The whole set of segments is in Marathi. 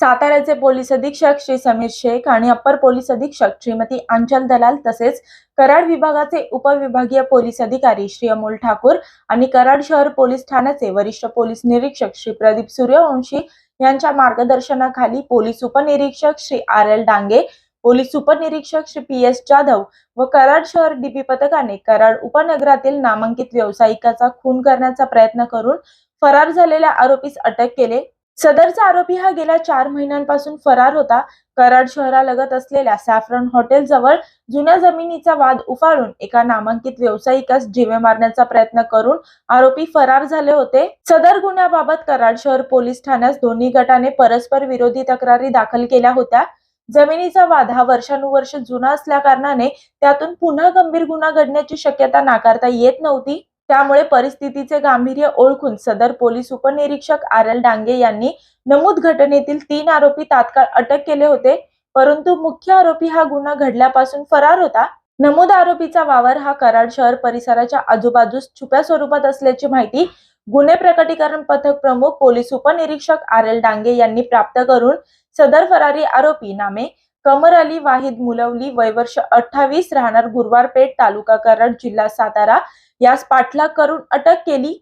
साताऱ्याचे पोलीस अधीक्षक श्री समीर शेख आणि अप्पर पोलीस अधीक्षक श्रीमती अंचल दलाल तसेच कराड विभागाचे उपविभागीय पोलीस अधिकारी श्री अमोल ठाकूर आणि कराड शहर पोलीस ठाण्याचे वरिष्ठ पोलीस निरीक्षक श्री प्रदीप सूर्यवंशी यांच्या मार्गदर्शनाखाली पोलीस उपनिरीक्षक Shri R L Dange police उपनिरीक्षक श्री पी एस जाधव व कराड शहर डीपी पथकाने कराड उपनगरातील नामांकित व्यावसायिकाचा खून करण्याचा प्रयत्न करून फरार झालेल्या आरोपीस अटक केले. सदरचा आरोपी हा गेल्या चार महिन्यांपासून फरार होता. कराड शहरालगत असलेल्या सॅफ्रन हॉटेल जवळ जुन्या जमिनीचा वाद उफाळून एका नामांकित व्यावसायिकास जीवे मारण्याचा प्रयत्न करून आरोपी फरार झाले होते. सदर गुन्ह्याबाबत कराड शहर पोलीस ठाण्यास दोन्ही गटाने परस्पर विरोधी तक्रारी दाखल केल्या होत्या. जमिनीचा वाद हा वर्षानुवर्ष जुना असल्या कारणाने त्यातून पुन्हा गंभीर गुन्हा घडण्याची शक्यता नाकारता येत नव्हती. त्यामुळे परिस्थितीचे गांभीर्य ओळखून सदर पोलीस उपनिरीक्षक आर एल डांगे यांनी नमूद घटनेतील तीन आरोपी तात्काळ अटक केले होते. परंतु मुख्य आरोपी हा गुन्हा घडल्यापासून फरार होता. नमूद आरोपीचा वावर हा कराड शहर परिसराच्या आजूबाजूस छुप्या स्वरूपात असल्याची माहिती गुन्हे प्रकटीकरण पथक प्रमुख पोलीस उपनिरीक्षक आर एल डांगे यांनी प्राप्त करून सदर फरारी आरोपी नामे कमर अली वाहिद मुलवली वयवर्ष अठ्ठावीस राहणार गुरुवारपेठ तालुका कराड जिल्हा सातारा. यास पाठलाग करून अटक केली.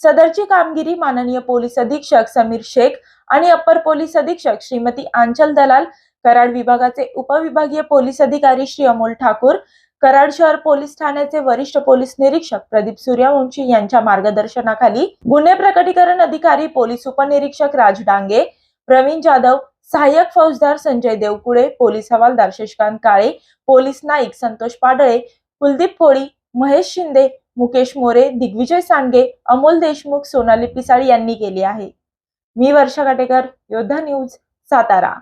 सदरची कामगिरी माननीय पोलीस अधीक्षक समीर शेख आणि अप्पर पोलीस अधीक्षक श्रीमती आंचल दलाल कराड विभागाचे उपविभागीय पोलीस अधिकारी श्री अमोल ठाकूर कराड शहर पोलीस ठाण्याचे वरिष्ठ पोलीस निरीक्षक प्रदीप सूर्यवंशी यांच्या मार्गदर्शनाखाली गुन्हे प्रकटीकरण अधिकारी पोलीस उपनिरीक्षक राज डांगे प्रवीण जाधव सहाय्यक फौजदार संजय देवकुळे पोलीस हवालदार शशिकांत काळे पोलीस नाईक संतोष पाडळे कुलदीप फोळी महेश शिंदे मुकेश मोरे दिग्विजय सांडगे अमोल देशमुख सोनाली पिसाळी यांनी केली आहे. मी वर्षा काटेकर योद्धा न्यूज सातारा.